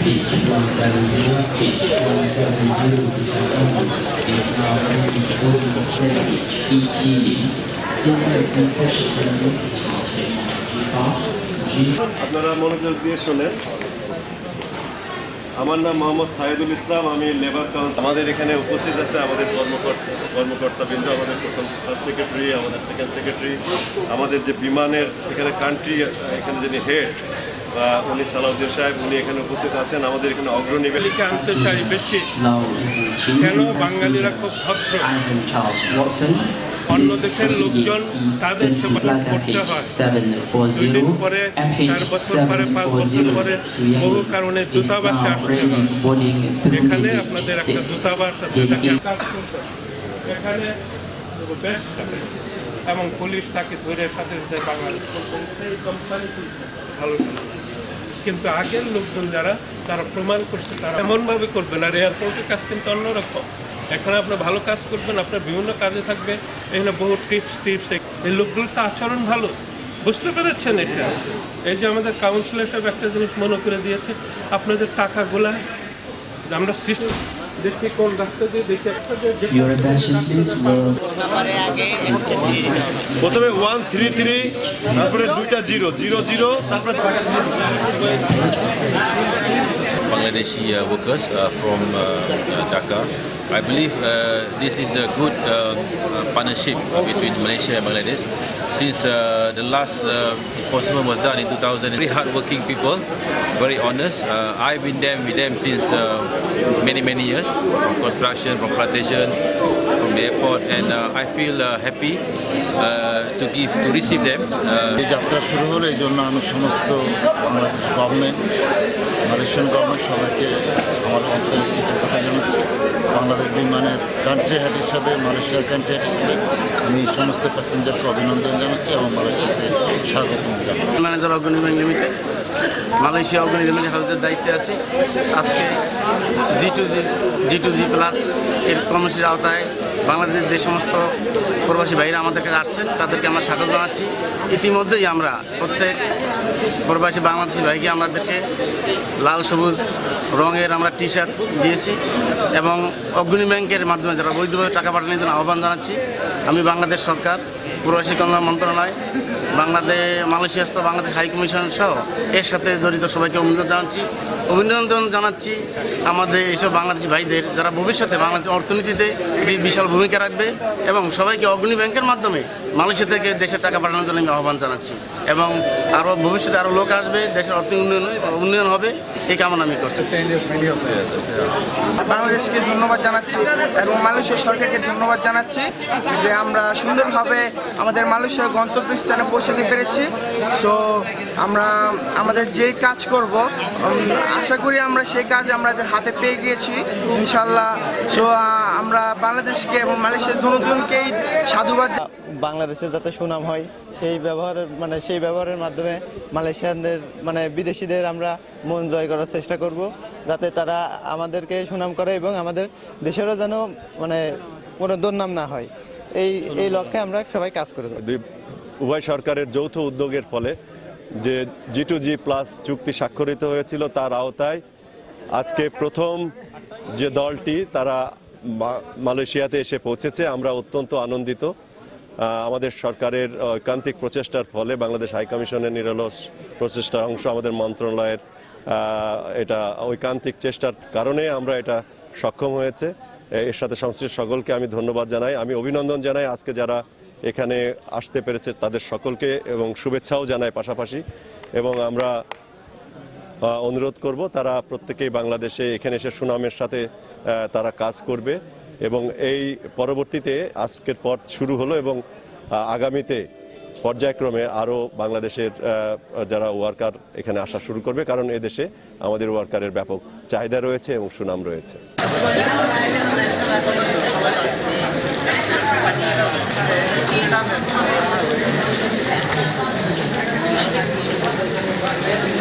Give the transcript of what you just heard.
Pitch 170, pitch 170 is now ready to go to the pitch 一七零，现在已经开始分钟场前举高举。 আপনারা মনোযোগ দিয়ে শোনেন আমার নাম মোহাম্মদ সাইদুল ইসলাম আমি লেবার কাউন্সিল আমাদের এখানে উপস্থিত আছে আমাদের কর্মকর্তা কর্মকর্তাবৃন্দ আমাদের প্রথম ফার্স্ট সেক্রেটারি আমাদের সেকেন্ড সেক্রেটারি আমাদের যে বিমানের এখানে কান্ট্রি এখানে যিনি হেড বা উনি সালাউদ্দিন সাহেব উনি এখানে উপস্থিত আছেন। আমাদের এখানে অগ্রণী বেলিকে আনতে চাই বেশি। কেন বাঙালিরা খুব ভদ্র? অন্য দেশের লোকজন তাদের সেবা করতে হয়। দুদিন পরে চার বছর পরে পাঁচ বছর পরে বহু কারণে দূতাবাসে আসতে এখানে আপনাদের একটা দূতাবাস আছে এখানে এবং পুলিশ তাকে ধরে সাথে সাথে বাংলাদেশ ভালো কিন্তু আগের লোকজন যারা, তারা প্রমাণ করছে, তারা এমনভাবে করবেন আর এয়ারপোর্টের কাজ কিন্তু অন্যরকম। এখানে আপনি ভালো কাজ করবেন, আপনার বিভিন্ন কাজে থাকবে। এখানে বহু টিপস টিপস, এই লোকগুলোর তো আচরণ ভালো। বুঝতে পেরেছেন এটা? এই যে আমাদের কাউন্সিলর সাহেব একটা জিনিস মনে করে দিয়েছে, আপনাদের টাকাগুলা আমরা সিস্টেম দেখি কোন রাস্তা দিয়ে দেখি একটা দিয়ে দেখি- Your attention please will প্রথমে ওয়ান থ্রি থ্রি তারপরে দুইটা জিরো জিরো জিরো তারপরে Bangladeshi uh, workers uh, from uh, uh, Dhaka. I believe uh, this is a good uh, uh, partnership between Malaysia and Bangladesh. Since uh, the last uh, was done in 2000, very hardworking people, very honest. Uh, I've been them with them since uh, many many years, from construction, from plantation, from the airport, and uh, I feel uh, happy uh, to give to receive them. এই যাত্রা শুরু হলো এই জন্য আমি সমস্ত Bangladesh government Malaysian government সবাইকে আমার অন্তরের কৃতজ্ঞতা জানাচ্ছি। বাংলাদেশ বিমানের কান্ট্রি হেড হিসাবে মালয়েশিয়ার কান্ট্রি হেড হিসাবে আমি সমস্ত প্যাসেঞ্জারকে অভিনন্দন জানাচ্ছি এবং মালয়েশিয়াতে স্বাগতম জানাচ্ছি। Manager limited Malaysia Agrani limited হাউসের দায়িত্বে আছি। আজকে G to G G to G plus এর কর্মসূচির আওতায় বাংলাদেশের যে সমস্ত প্রবাসী ভাইরা আমাদের কাছে আসছেন, তাদেরকে আমরা স্বাগত জানাচ্ছি। ইতিমধ্যেই আমরা প্রত্যেক প্রবাসী বাংলাদেশি ভাইকে আমাদেরকে লাল সবুজ রঙের আমরা টি শার্ট দিয়েছি এবং অগ্রণী ব্যাংকের মাধ্যমে যারা বৈধভাবে টাকা পাঠানোর জন্য আহ্বান জানাচ্ছি, আমি বাংলাদেশ সরকার, প্রবাসী কল্যাণ মন্ত্রণালয় বাংলাদেশ মালয়েশিয়াস্থ বাংলাদেশ হাই কমিশন সহ এর সাথে জড়িত সবাইকে অভিনন্দন জানাচ্ছি। অভিনন্দন জানাচ্ছি আমাদের এইসব বাংলাদেশি ভাইদের যারা ভবিষ্যতে বাংলাদেশ অর্থনীতিতে বিশাল ভূমিকা রাখবে এবং সবাইকে অগ্নি ব্যাংকের মাধ্যমে মালয়েশিয়া থেকে দেশের টাকা পাঠানোর জন্য আমি আহ্বান জানাচ্ছি এবং আরও ভবিষ্যতে আরও লোক আসবে, দেশের অর্থ উন্নয়ন উন্নয়ন হবে, এই কামনা আমি করছি। বাংলাদেশকে ধন্যবাদ জানাচ্ছি এবং মালয়েশিয়া সরকারকে ধন্যবাদ জানাচ্ছি যে আমরা সুন্দরভাবে আমাদের মালয়েশিয়ার গন্তব্যস্থানে পৌঁছাতে পেরেছি সো আমরা আমাদের যে কাজ করব আশা করি আমরা সেই কাজ আমাদের হাতে পেয়ে গিয়েছি ইনশাল্লাহ সো আমরা বাংলাদেশকে এবং মালয়েশিয়ার দুজনকেই সাধুবাদ। বাংলাদেশে যাতে সুনাম হয় সেই ব্যবহারের মানে সেই ব্যবহারের মাধ্যমে মালয়েশিয়ানদের মানে বিদেশিদের আমরা মন জয় করার চেষ্টা করব যাতে তারা আমাদেরকে সুনাম করে এবং আমাদের দেশেরও যেন মানে কোনো দুর্নাম না হয় এই এই লক্ষ্যে আমরা সবাই কাজ করে যাব। উভয় সরকারের যৌথ উদ্যোগের ফলে যে জি টু জি প্লাস চুক্তি স্বাক্ষরিত হয়েছিল তার আওতায় আজকে প্রথম যে দলটি তারা মালয়েশিয়াতে এসে পৌঁছেছে। আমরা অত্যন্ত আনন্দিত। আমাদের সরকারের ঐকান্তিক প্রচেষ্টার ফলে বাংলাদেশ হাইকমিশনের নিরলস প্রচেষ্টার অংশ আমাদের মন্ত্রণালয়ের এটা ঐকান্তিক চেষ্টার কারণে আমরা এটা সক্ষম হয়েছে। এর সাথে সংশ্লিষ্ট সকলকে আমি ধন্যবাদ জানাই। আমি অভিনন্দন জানাই আজকে যারা এখানে আসতে পেরেছে তাদের সকলকে এবং শুভেচ্ছাও জানায় পাশাপাশি। এবং আমরা অনুরোধ করব তারা প্রত্যেকেই বাংলাদেশে এখানে এসে সুনামের সাথে তারা কাজ করবে। এবং এই পরবর্তীতে আজকের পর শুরু হলো এবং আগামীতে পর্যায়ক্রমে আরও বাংলাদেশের যারা ওয়ার্কার এখানে আসা শুরু করবে। কারণ এদেশে আমাদের ওয়ার্কারের ব্যাপক চাহিদা রয়েছে এবং সুনাম রয়েছে। Thank you.